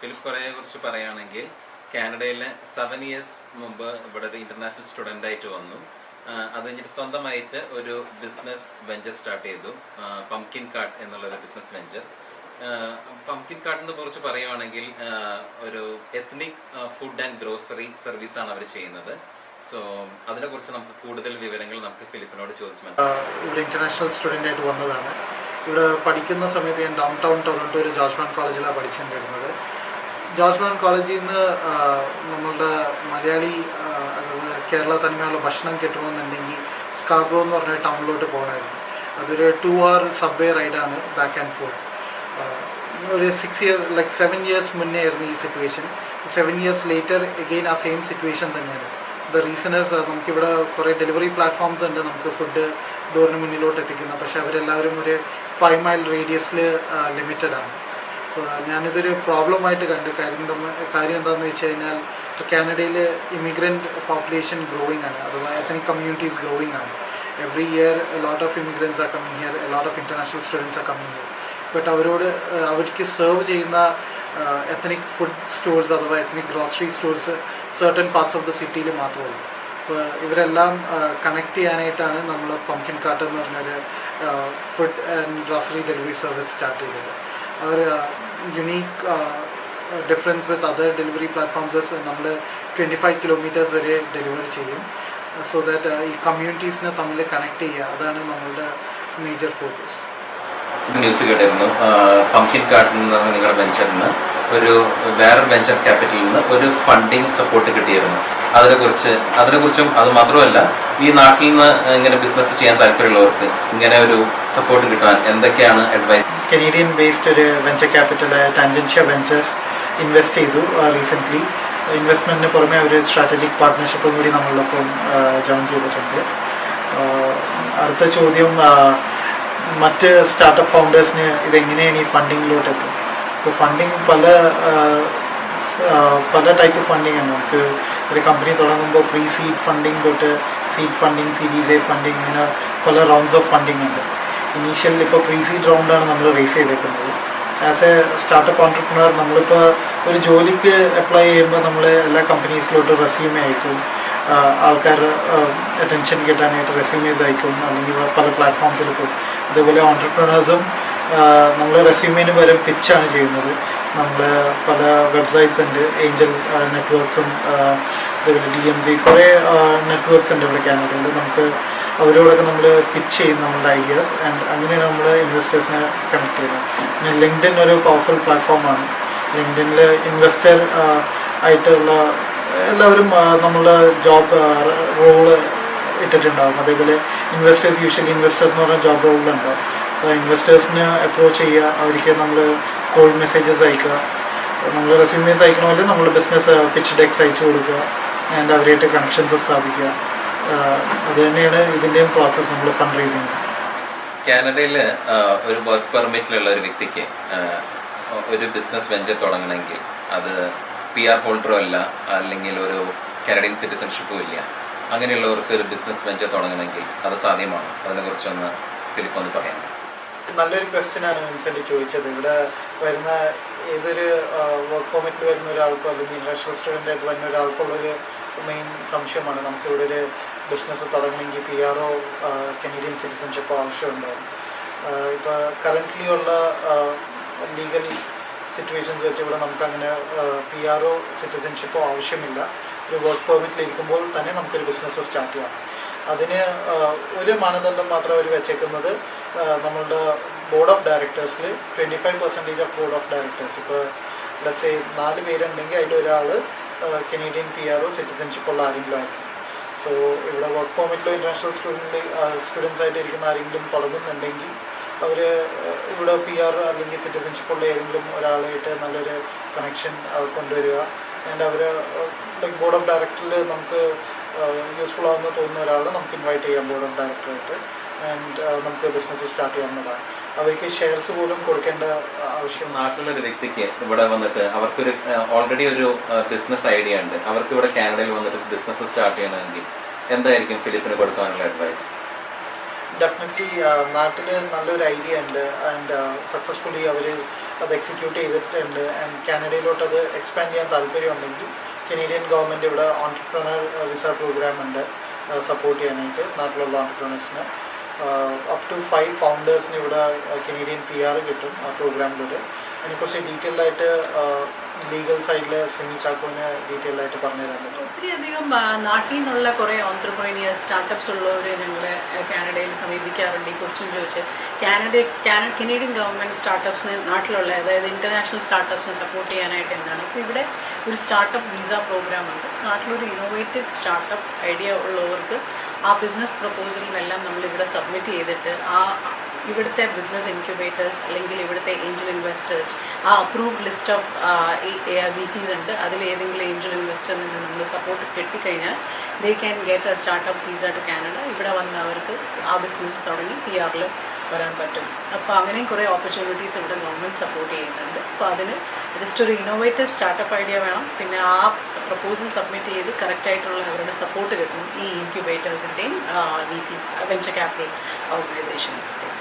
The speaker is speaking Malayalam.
ഫിലിപ്പ് കൊറയെ കുറിച്ച് പറയുകയാണെങ്കിൽ കാനഡയിലെ സെവൻ ഇയേഴ്സ് മുമ്പ് ഇവിടെ ഒരു ഇന്റർനാഷണൽ സ്റ്റുഡന്റ് ആയിട്ട് വന്നു. അത് കഴിഞ്ഞിട്ട് സ്വന്തമായിട്ട് ഒരു ബിസിനസ് വെഞ്ചർ സ്റ്റാർട്ട് ചെയ്തു. പംകിൻ കാർട്ട് എന്നുള്ള ഒരു ബിസിനസ് വെഞ്ചർ പംകിൻ കാർട്ടിനെ കുറിച്ച് പറയുകയാണെങ്കിൽ ഒരു ethnic food and grocery service ആണ് അവർ ചെയ്യുന്നത്. സോ അതിനെ കുറിച്ച് നമുക്ക് കൂടുതൽ വിവരങ്ങൾ നമുക്ക് ഫിലിപ്പിനോട് ചോദിച്ചു മനസ്സിലാക്കാം ഇവിടെ ഇന്റർനാഷണൽ സ്റ്റുഡന്റ് ആയിട്ട് വന്നതാണ്. ഇവിടെ പഠിക്കുന്ന സമയത്ത് ഞാൻ ഡൗൺ ടൗൺ ടൊറന്റോ ജോർജ്മാൻ കോളേജിലാണ് പഠിച്ചുകൊണ്ടിരുന്നത് ജോർജ്മാൻ കോളേജിൽ നിന്ന് നമ്മളുടെ മലയാളി കേരള തനിമയുള്ള ഭക്ഷണം കിട്ടണമെന്നുണ്ടെങ്കിൽ സ്കാർബ്രോ എന്ന് പറഞ്ഞ ടൗണിലോട്ട് പോകണമായിരുന്നു. അതൊരു ടു അവർ സബ്വേ റൈഡാണ് ബാക്ക് ആൻഡ് ഫോർത്ത് ഒരു six year like seven years മുന്നേ ആയിരുന്നു ഈ situation seven years later again ആ സെയിം സിറ്റുവേഷൻ തന്നെയാണ്. ദ റീസൺ ഇസ് നമുക്കിവിടെ കുറേ ഡെലിവറി പ്ലാറ്റ്ഫോംസ് ഉണ്ട്. നമുക്ക് ഫുഡ് ഡോറിന് മുന്നിലോട്ട് എത്തിക്കുന്നത് പക്ഷേ അവരെല്ലാവരും ഒരു ഫൈവ് മൈൽ റേഡിയസിൽ ലിമിറ്റഡ് ആണ്. ഞാനിതൊരു പ്രോബ്ലമായിട്ട് കണ്ട്. കാര്യം കാര്യം എന്താണെന്ന് വെച്ച് കഴിഞ്ഞാൽ കാനഡയിൽ ഇമിഗ്രന്റ് പോപ്പുലേഷൻ ഗ്രോയിങ് ആണ്. അഥവാ എത്തനിക് കമ്മ്യൂണിറ്റീസ് ഗ്രോയിങ് ആണ്. Every year lot of immigrants are coming here lot of international students are coming here but അവരോട് അവർക്ക് സെർവ് ചെയ്യുന്ന എത്തനിക് ഫുഡ് സ്റ്റോഴ്സ് അഥവാ ethnic grocery stores certain parts of the സിറ്റിയിൽ മാത്രമേ ഉള്ളൂ. അപ്പോൾ ഇവരെല്ലാം കണക്ട് ചെയ്യാനായിട്ടാണ് നമ്മൾ പംകിൻ കാർട്ട് എന്ന് പറഞ്ഞൊരു food and grocery delivery service start ചെയ്തത്. അവർ unique difference with other delivery platforms നമ്മൾ ട്വന്റി ഫൈവ് കിലോമീറ്റേഴ്സ് വരെ ഡെലിവർ ചെയ്യും. സോ ദാറ്റ് ഈ കമ്മ്യൂണിറ്റീസിനെ തമ്മിൽ കണക്ട് ചെയ്യുക അതാണ് നമ്മളുടെ മേജർ ഫോക്കസ് ന്യൂസ് കേട്ടിരുന്നു. പംകിൻ കാർട്ടിൽ നിന്ന് നിങ്ങളുടെ വെഞ്ചറിന് ഒരു വേറെ വെഞ്ചർ ക്യാപിറ്റലിൽ നിന്ന് ഒരു ഫണ്ടിങ് സപ്പോർട്ട് കിട്ടിയിരുന്നു. അതിനെക്കുറിച്ച് അതിനെക്കുറിച്ചും അത് മാത്രമല്ല ഈ നാട്ടിൽ നിന്ന് ഇങ്ങനെ ബിസിനസ് ചെയ്യാൻ താല്പര്യമുള്ളവർക്ക് ഇങ്ങനെ ഒരു സപ്പോർട്ട് കിട്ടാൻ എന്തൊക്കെയാണ് അഡ്വൈസ് കനേഡിയൻ ബേസ്ഡ് ഒരു venture capital Tangentia ventures invest ചെയ്തു റീസെന്റ്ലി ഇൻവെസ്റ്റ്മെന്റിന് പുറമെ അവർ സ്ട്രാറ്റജിക് പാർട്ട്ണർഷിപ്പും കൂടി നമ്മളൊപ്പം ജോയിൻ ചെയ്തിട്ടുണ്ട്. അടുത്ത ചോദ്യം മറ്റ് സ്റ്റാർട്ടപ്പ് ഫൗണ്ടേഴ്സിന് ഇതെങ്ങനെയാണ് ഈ ഫണ്ടിങ്ങിലോട്ട് എത്തും ഇപ്പോൾ ഫണ്ടിങ് പല പല ടൈപ്പ് ഫണ്ടിങ് ആണ്. നമുക്ക് ഒരു കമ്പനി തുടങ്ങുമ്പോൾ പ്രീ സീഡ് ഫണ്ടിങ് തൊട്ട് seed funding series A funding ഇങ്ങനെ പല റൗണ്ട്സ് ഓഫ് ഫണ്ടിങ് ഉണ്ട്. ഇനീഷ്യൽ ഇപ്പോൾ പ്രീ സീഡ് റൗണ്ടാണ് നമ്മൾ റേസ് ചെയ്തേക്കുന്നത്. ആസ് എ സ്റ്റാർട്ടപ്പ് ഓൺടർപ്രണർ നമ്മളിപ്പോൾ ഒരു ജോലിക്ക് അപ്ലൈ ചെയ്യുമ്പോൾ നമ്മൾ എല്ലാ കമ്പനീസിലോട്ട് റെസ്യൂമേ അയക്കും ആൾക്കാർ അറ്റൻഷൻ കിട്ടാനായിട്ട് റെസ്യൂമേസ് അയക്കും അല്ലെങ്കിൽ പല പ്ലാറ്റ്ഫോംസിൽ പോകും അതേപോലെ ഓൺടർപ്രണേഴ്സും നമ്മൾ റെസ്യൂമേന് പകരം പിച്ചാണ് ചെയ്യുന്നത്. നമ്മൾ പല വെബ്സൈറ്റ്സ് ഉണ്ട്. ഏഞ്ചൽ നെറ്റ്വർക്ക്സും അതേപോലെ ഡി എം സി കുറേ നെറ്റ്വർക്ക്സ് ഉണ്ട് ഇവിടെ കാനഡയിൽ നമുക്ക് അവരോടൊക്കെ നമ്മൾ പിച്ച് ചെയ്യുന്ന നമ്മുടെ ഐഡിയാസ് ആൻഡ് അങ്ങനെയാണ് നമ്മൾ ഇൻവെസ്റ്റേഴ്സിനെ കണക്ട് ചെയ്യുന്നത്. പിന്നെ ലിങ്ക്ഡിൻ ഒരു പവർഫുൾ പ്ലാറ്റ്ഫോമാണ് ലിങ്ക്ഡിനിൽ ഇൻവെസ്റ്റർ ആയിട്ടുള്ള എല്ലാവരും നമ്മളുടെ ജോബ് റോൾ ഇട്ടിട്ടുണ്ടാകും അതേപോലെ ഇൻവെസ്റ്റേഴ്സ് യൂഷ്വലി ഇൻവെസ്റ്റർ എന്ന് പറഞ്ഞ ജോബ് റോളിലുണ്ടാവും അപ്പോൾ ഇൻവെസ്റ്റേഴ്സിനെ അപ്രോച്ച് ചെയ്യുക അവർക്ക് നമ്മൾ കോൾ മെസ്സേജസ് അയക്കുക. നമ്മൾ റെസ്യൂമേസ് അയക്കണമെങ്കിൽ നമ്മൾ ബിസിനസ് പിച്ച് ഡെക്സ് അയച്ചു കൊടുക്കുക. ആൻഡ് അവരായിട്ട് കണക്ഷൻസ് സ്ഥാപിക്കുക. അത് തന്നെയാണ് ഇതിന്റെയും പ്രോസസ്സ് നമ്മൾ ഫണ്ട് റേസിങ് കാനഡയിൽ ഒരു വർക്ക് പെർമിറ്റിലുള്ള ഒരു വ്യക്തിക്ക് ഒരു ബിസിനസ് വെഞ്ചർ തുടങ്ങണമെങ്കിൽ അത് പി ആർ ഹോൾഡറോ അല്ല അല്ലെങ്കിൽ ഒരു കാനഡിയൻ സിറ്റിസൺഷിപ്പും ഇല്ല. അങ്ങനെയുള്ളവർക്ക് ഒരു ബിസിനസ് വെഞ്ചർ തുടങ്ങണമെങ്കിൽ അത് സാധ്യമാണ്? അതിനെക്കുറിച്ചൊന്ന് ഫിലിപ്പ് ഒന്ന് പറയാം നല്ലൊരു ക്വസ്റ്റ്യൻ ആണ് വിൻസെന്റ് ചോദിച്ചത്. ഇവിടെ വരുന്ന ഏതൊരു വർക്ക് പെർമിറ്റിൽ വരുന്ന ഒരാൾക്കോ അല്ലെങ്കിൽ ഇന്റർനാഷണൽ സ്റ്റുഡന്റ് ആയിട്ട് വരുന്ന ഒരാൾക്കുള്ളൊരു മെയിൻ സംശയമാണ്. നമുക്ക് ഇവിടെ ഒരു ബിസിനസ് തുടങ്ങണമെങ്കിൽ P R or Canadian citizenship ആവശ്യമുണ്ടോ. ഇപ്പോൾ കറന്റ്ലി ഉള്ള ലീഗൽ സിറ്റുവേഷൻസ് വെച്ച് ഇവിടെ നമുക്ക് അങ്ങനെ പി ആർ ഒ സിറ്റിസൺഷിപ്പോ ആവശ്യമില്ല. ഒരു വർക്ക് പെർമിറ്റിൽ ഇരിക്കുമ്പോൾ തന്നെ നമുക്കൊരു ബിസിനസ് സ്റ്റാർട്ട് ചെയ്യാം. അതിന് ഒരു മാനദണ്ഡം മാത്രം അവർ വെച്ചേക്കുന്നത് നമ്മളുടെ board of ഡയറക്ടേഴ്സിൽ twenty five percentage of board of directors ഇപ്പോൾ ലെറ്റ്സ് നാല് പേരുണ്ടെങ്കിൽ അതിലൊരാൾ Canadian P R or citizenship ഉള്ള ആരെങ്കിലും ആയിരിക്കും. സോ ഇവിടെ വർക്ക് പെർമിറ്റിലോ ഇന്റർനാഷണൽ സ്റ്റുഡന്റ് സ്റ്റുഡൻസ് ആയിട്ട് ഇരിക്കുന്ന ആരെങ്കിലും തുടങ്ങുന്നുണ്ടെങ്കിൽ അവർ ഇവിടെ പി ആർ അല്ലെങ്കിൽ സിറ്റിസൺഷിപ്പ് ഉള്ള ഏതെങ്കിലും ഒരാളായിട്ട് നല്ലൊരു കണക്ഷൻ കൊണ്ടുവരിക. ആൻഡ് അവർ ലൈക്ക് ബോർഡ് ഓഫ് ഡയറക്ടറിൽ നമുക്ക് യൂസ്ഫുൾ ആവുന്ന തോന്നുന്ന ഒരാളെ നമുക്ക് ഇൻവൈറ്റ് ചെയ്യാം ബോർഡ് ഓഫ് ഡയറക്ടറായിട്ട് ആൻഡ് നമുക്ക് ബിസിനസ് സ്റ്റാർട്ട് ചെയ്യാവുന്നതാണ്. അവർക്ക് ഷെയർസ് പോലും കൊടുക്കേണ്ട ആവശ്യം നാട്ടിലുള്ള ഒരു വ്യക്തിക്ക് ഇവിടെ വന്നിട്ട് അവർക്കൊരു ഓൾറെഡി ഒരു ബിസിനസ് ഐഡിയ ഉണ്ട്. അവർക്ക് ഇവിടെ കാനഡയിൽ വന്നിട്ട് ബിസിനസ് സ്റ്റാർട്ട് ചെയ്യണമെങ്കിൽ എന്തായിരിക്കും ഫിലിപ്പിന് കൊടുക്കാനുള്ള അഡ്വൈസ് ഡെഫിനറ്റ്ലി നാട്ടിൽ നല്ലൊരു ഐഡിയ ഉണ്ട്. ആൻഡ് സക്സസ്ഫുള്ളി അവർ അത് എക്സിക്യൂട്ട് ചെയ്തിട്ടുണ്ട്. ആൻഡ് കാനഡയിലോട്ട് അത് എക്സ്പാൻഡ് ചെയ്യാൻ താല്പര്യമുണ്ടെങ്കിൽ കനേഡിയൻ ഗവൺമെന്റ് ഇവിടെ ഓൺടർപ്രണർ വിസ പ്രോഗ്രാം ഉണ്ട്. സപ്പോർട്ട് ചെയ്യാനായിട്ട് നാട്ടിലുള്ള ഓൺടർപ്രണേഴ്സിന് അപ് ടു ഫൈവ് ഫൗണ്ടേഴ്സിന് ഇവിടെ കനേഡിയൻ പി ആർ കിട്ടും ആ പ്രോഗ്രാമിലൂടെ. അതിനെക്കുറിച്ച് ഡീറ്റെയിൽഡ് ആയിട്ട് ലീഗൽ സൈഡിൽ സിമി ചാക്കോനെ ഡീറ്റെയിൽ ആയിട്ട് പറഞ്ഞു തരാൻ പറ്റും ഒത്തിരിയധികം നാട്ടിൽ നിന്നുള്ള കുറേ ഓൺട്രപ്രീനിയേഴ്സ് സ്റ്റാർട്ടപ്സ് ഉള്ളവർ ഞങ്ങളെ കാനഡയിൽ സമീപിക്കാറുണ്ട്. ഈ ക്വസ്റ്റ്യൻ ചോദിച്ച് കാനഡ കാന- കനേഡിയൻ ഗവൺമെന്റ് സ്റ്റാർട്ടപ്സിന് നാട്ടിലുള്ള അതായത് ഇന്റർനാഷണൽ സ്റ്റാർട്ടപ്സിനെ സപ്പോർട്ട് ചെയ്യാനായിട്ട് എന്താണ്? അപ്പോൾ ഇവിടെ ഒരു സ്റ്റാർട്ടപ്പ് വിസ പ്രോഗ്രാം ഉണ്ട്. നാട്ടിലൊരു ഇന്നോവേറ്റീവ് സ്റ്റാർട്ടപ്പ് ഐഡിയ ഉള്ളവർക്ക് ആ ബിസിനസ് പ്രപ്പോസലും എല്ലാം നമ്മൾ ഇവിടെ സബ്മിറ്റ് ചെയ്തിട്ട് ആ ഇവിടുത്തെ ബിസിനസ് ഇൻക്യുബേറ്റേഴ്സ് അല്ലെങ്കിൽ ഇവിടുത്തെ ഏഞ്ചൽ ഇൻവെസ്റ്റേഴ്സ് ആ approved list of V Cs ഉണ്ട്. അതിൽ ഏതെങ്കിലും ഏഞ്ചൽ ഇൻവെസ്റ്ററിൽ നിന്ന് നമ്മൾ സപ്പോർട്ട് കിട്ടിക്കഴിഞ്ഞാൽ they can get a startup visa to Canada ഇവിടെ വന്ന് അവർക്ക് ആ ബിസിനസ് തുടങ്ങി പി ആറിൽ വരാൻ പറ്റും. അപ്പോൾ അങ്ങനെയും കുറേ ഓപ്പർച്യൂണിറ്റീസ് ഇവിടെ ഗവൺമെന്റ് സപ്പോർട്ട് ചെയ്യുന്നുണ്ട്. അപ്പോൾ അതിന് ജസ്റ്റ് ഒരു ഇന്നോവേറ്റീവ് സ്റ്റാർട്ടപ്പ് ഐഡിയ വേണം. പിന്നെ ആ പ്രപ്പോസൽ സബ്മിറ്റ് ചെയ്ത് കറക്റ്റായിട്ടുള്ള അവരുടെ സപ്പോർട്ട് കിട്ടണം ഈ ഇൻക്യുബേറ്റേഴ്സിന്റെയും വി സി വെഞ്ചർ ക്യാപിറ്റൽ ഓർഗനൈസേഷൻസിന്റെയും